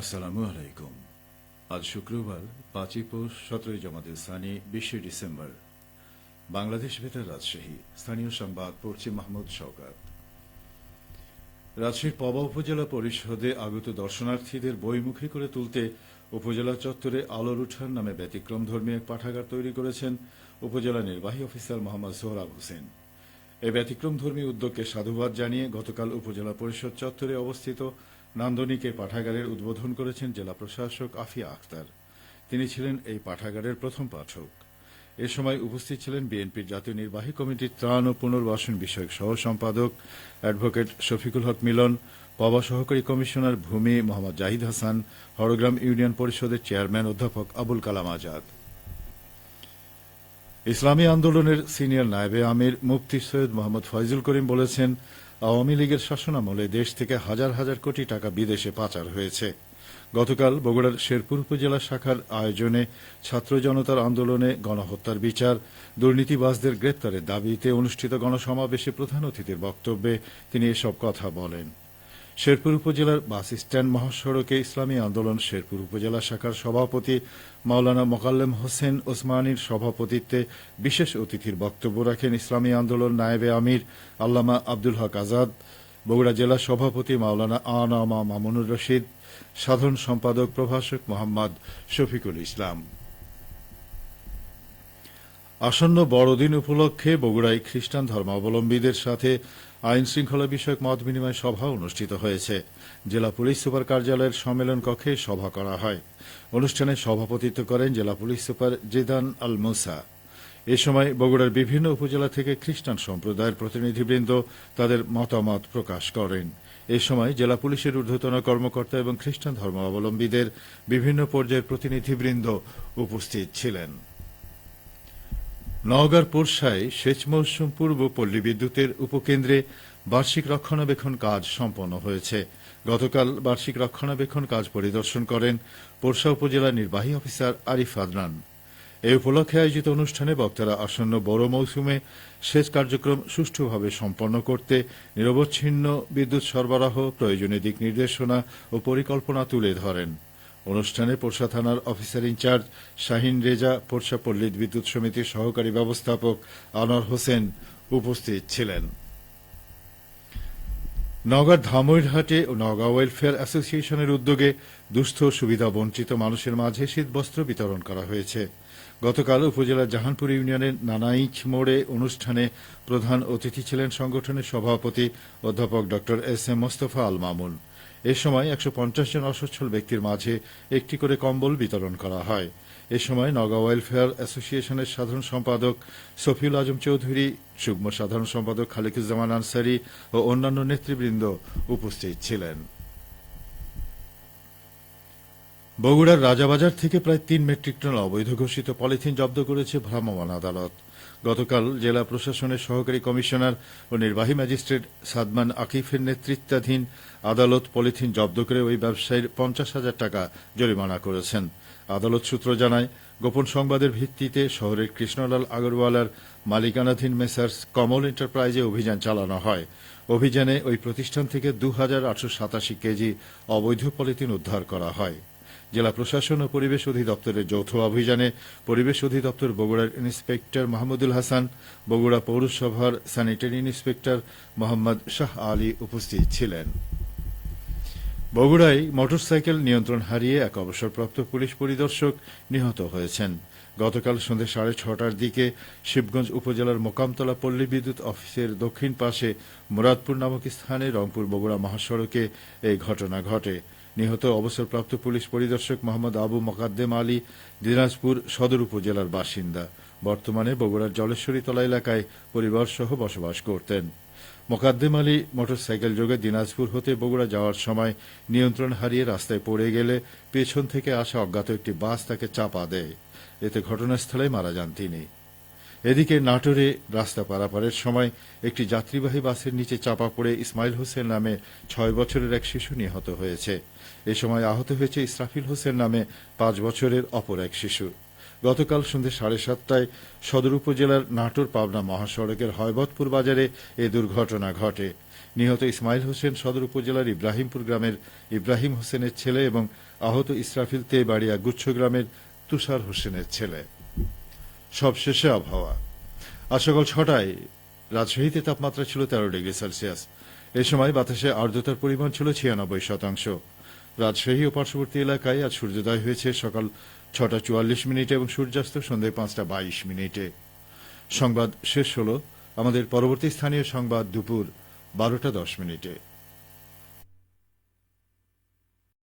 আসসালামু আলাইকুম। আজ শুক্রবার, পাঁচই পৌষ, সতেরোই জমাতে স্থানী বিশে ডিসেম্বর। বাংলাদেশ বেতার রাজশাহী, স্থানীয় সংবাদ, পড়ছে মাহমুদ শওকাত। রাজশাহীর পবা উপজেলা পরিষদে আগত দর্শনার্থীদের বইমুখী করে তুলতে উপজেলা চত্বরে আলোর উঠান নামে ব্যতিক্রম ধর্মী এক পাঠাগার তৈরি করেছেন উপজেলা নির্বাহী অফিসার মোহাম্মদ সোহরাব হোসেন। এই ব্যতিক্রম ধর্মী উদ্যোগকে সাধুবাদ জানিয়ে গতকাল উপজেলা পরিষদ চত্বরে অবস্থিত নান্দনিকে পাঠাগারের উদ্বোধন করেছেন জেলা প্রশাসক আফিয়া আখতার। তিনি ছিলেন এই পাঠাগারের প্রথম পাঠক। এ সময় উপস্থিত ছিলেন বিএনপির জাতীয় নির্বাহী কমিটির ত্রাণ ও পুনর্বাসন বিষয়ক সহ সম্পাদক অ্যাডভোকেট শফিকুল হক মিলন, পবা সহকারী কমিশনার ভূমি মোহাম্মদ জাহিদ হাসান, হরগ্রাম ইউনিয়ন পরিষদের চেয়ারম্যান অধ্যাপক আবুল কালাম আজাদ। ইসলামী আন্দোলনের সিনিয়র নায়েবে আমির মুফতি সৈয়দ মোহাম্মদ ফয়জুল করিম বলেছেন, আওয়ামী লীগের শাসনামলে দেশ থেকে হাজার হাজার কোটি টাকা বিদেশে পাচার হয়েছে। গতকাল বগুড়ার শেরপুর উপজেলা শাখার আয়োজনে ছাত্র জনতার আন্দোলনে গণহত্যার বিচার, দুর্নীতিবাজদের গ্রেপ্তারের দাবিতে অনুষ্ঠিত গণসমাবেশে প্রধান অতিথির বক্তব্যে তিনি এসব কথা বলেন। শেরপুর উপজেলার বাস স্ট্যান্ড মহাসড়কে ইসলামী আন্দোলন, শেরপুর উপজেলা শাখার সভাপতি মাওলানা মোকাল্লেম হোসেন ওসমানীর সভাপতিত্বে বিশেষ অতিথির বক্তব্য রাখেন ইসলামী আন্দোলন নায়েবে আমির আল্লামা আব্দুল হক আজাদ, বগুড়া জেলা সভাপতি মাওলানা আনামা মামুনুর রশিদ, সাধারণ সম্পাদক প্রভাষক মোহাম্মদ শফিকুল ইসলাম। আসন্ন বড়দিন উপলক্ষে বগুড়ায় খ্রিস্টান ধর্মাবলম্বীদের সাথে আইন শৃঙ্খলা বিষয়ক মত বিনিময় সভা অনুষ্ঠিত হয়েছে। জেলা পুলিশ সুপার কার্যালয়ের সম্মেলন কক্ষে সভা করা হয়। অনুষ্ঠানে সভাপতিত্ব করেন জেলা পুলিশ সুপার জিদান আল মুসা এ সময় বগুড়ার বিভিন্ন উপজেলা থেকে খ্রিস্টান সম্প্রদায়ের প্রতিনিধিবৃন্দ তাদের মতামত প্রকাশ করেন। এ সময় জেলা পুলিশের ঊর্ধ্বতন কর্মকর্তা এবং খ্রিস্টান ধর্মাবলম্বীদের বিভিন্ন পর্যায়ের প্রতিনিধিবৃন্দ উপস্থিত ছিলেন। নওগাঁর পোরশায় সেচ মৌসুম পূর্ব পল্লী বিদ্যুতের উপকেন্দ্রে বার্ষিক রক্ষণাবেক্ষণ কাজ সম্পন্ন হয়েছে। গতকাল বার্ষিক রক্ষণাবেক্ষণ কাজ পরিদর্শন করেন পোরশা উপজেলা নির্বাহী অফিসার আরিফ আদনান। এই উপলক্ষে আয়োজিত অনুষ্ঠানে বক্তারা আসন্ন বড় মৌসুমে সেচ কার্যক্রম সুষ্ঠুভাবে সম্পন্ন করতে নিরবচ্ছিন্ন বিদ্যুৎ সরবরাহ, প্রয়োজনীয় দিক নির্দেশনা ও পরিকল্পনা তুলে ধরেন। অনুষ্ঠানে পোরশা থানার officer in charge Shahin Reza Porsha পল্লী বিদ্যুৎ সমিতির সহকারী ব্যবস্থাপক আনোয়ার হোসেন উপস্থিত ছিলেন। নওগাঁর ধামইরহাটে ও নওগাঁ ওয়েলফেয়ার অ্যাসোসিয়েশনের উদ্যোগে দুস্থ, সুবিধা, বঞ্চিত মানুষের মাঝে শীতবস্ত্র বিতরণ করা হয়েছে। গতকাল উপজেলার জাহানপুর ইউনিয়নের নানাইচ মোড়ে অনুষ্ঠানে প্রধান অতিথি ছিলেন সংগঠনের সভাপতি অধ্যাপক ড এস এম মোস্তফা আল মামুন। এ সময় একশো পঞ্চাশ জন অসচ্ছল ব্যক্তির মাঝে একটি করে কম্বল বিতরণ করা হয়। এ সময় নগা ওয়েলফেয়ার অ্যাসোসিয়েশনের সাধারণ সম্পাদক সফিউল আজম চৌধুরী, যুগ্ম সাধারণ সম্পাদক খালিকুজ্জামান আনসারি ও অন্যান্য নেতৃবৃন্দ উপস্থিত ছিলেন। বগুড়ার রাজাবাজার থেকে প্রায় তিন মেট্রিক টন অবৈধ ঘোষিত পলিথিন জব্দ করেছে ভ্রাম্যমাণ আদালত। গতকাল জেলা প্রশাসনের সহকারী কমিশনার ও নির্বাহী ম্যাজিস্ট্রেট সাদমান আকিফের নেতৃত্বাধীন আদালত পলিথিন জব্দ করে ওই ব্যবসায়ীর পঞ্চাশ হাজার টাকা জরিমানা করেছেন। আদালত সূত্র জানায়, গোপন সংবাদের ভিত্তিতে শহরের কৃষ্ণলাল আগরওয়ালার মালিকানাধীন মেসার্স কমল এন্টারপ্রাইজে অভিযান চালানো হয়। অভিযানে ওই প্রতিষ্ঠান থেকে দু হাজার আটশো সাতাশি কেজি অবৈধ পলিথিন উদ্ধার করা হয়। জেলা প্রশাসন ও পরিবেশ অধিদপ্তরের যৌথ অভিযানে পরিবেশ অধিদপ্তর বগুড়ার ইন্সপেক্টর মাহমুদুল হাসান, বগুড়া পৌরসভার স্যানিটারি ইন্সপেক্টর মোহাম্মদ শাহ আলী উপস্থিত ছিলেন। বগুড়ায় মোটরসাইকেল নিয়ন্ত্রণ হারিয়ে এক অবসরপ্রাপ্ত পুলিশ পরিদর্শক নিহত হয়েছেন। গতকাল সন্ধ্যে সাড়ে ছটার দিকে শিবগঞ্জ উপজেলার মোকামতলা পল্লী বিদ্যুৎ অফিসের দক্ষিণ পাশে মুরাদপুর নামক স্থানে রংপুর বগুড়া মহাসড়কে এই ঘটনা ঘটে। নিহত অবসরপ্রাপ্ত পুলিশ পরিদর্শক মোহাম্মদ আবু মকাদ্দেম আলী দিনাজপুর সদর উপজেলার বাসিন্দা। বর্তমানে বগুড়ার জলেশ্বরীতলা এলাকায় পরিবার সহ বসবাস করতেন। মোকাদ্দেম আলী মোটরসাইকেল যোগে দিনাজপুর হতে বগুড়া যাওয়ার সময় নিয়ন্ত্রণ হারিয়ে রাস্তায় পড়ে গেলে পেছন থেকে আসা অজ্ঞাত একটি বাস তাকে চাপা দেয়। এতে ঘটনাস্থলে মারা যান তিনি। এদিকে নাটোরে রাস্তা পারাপারের সময় একটি যাত্রীবাহী বাসের নিচে চাপা পড়ে ইসমাইল হোসেন নামে ছয় বছরের এক শিশু নিহত হয়েছে। এ সময় আহত হয়েছে ইসরাফিল হোসেন নামে পাঁচ বছরের অপর এক শিশু। গতকাল সন্ধ্যে সাড়ে সাতটায় সদর উপজেলার নাটোর পাবনা মহাসড়কের হয়বতপুর বাজারে এ দুর্ঘটনা ঘটে। নিহত ইসমাইল হোসেন সদর উপজেলার ইব্রাহিমপুর গ্রামের ইব্রাহিম হোসেনের ছেলে এবং আহত ইসরাফিল তেবাড়িয়া গুচ্ছ গ্রামের তুষার হোসেনের ছেলে। সবশেষে আবহাওয়া। আজ সকাল ছটায় রাজশাহীতে তাপমাত্রা ছিল তেরো ডিগ্রি সেলসিয়াস। এ সময় বাতাসে আর্দ্রতার পরিমাণ ছিল ছিয়ানব্বই শতাংশ। রাজশাহী ও পার্শ্ববর্তী এলাকায় আজ সূর্যোদয় হয়েছে সকাল ছটা চুয়াল্লিশ মিনিটে এবং সূর্যাস্ত সন্ধ্যে পাঁচটা বাইশ মিনিটে। সংবাদ শেষ হল আমাদের পরবর্তী স্থানীয় সংবাদ দুপুর বারোটা দশ মিনিটে।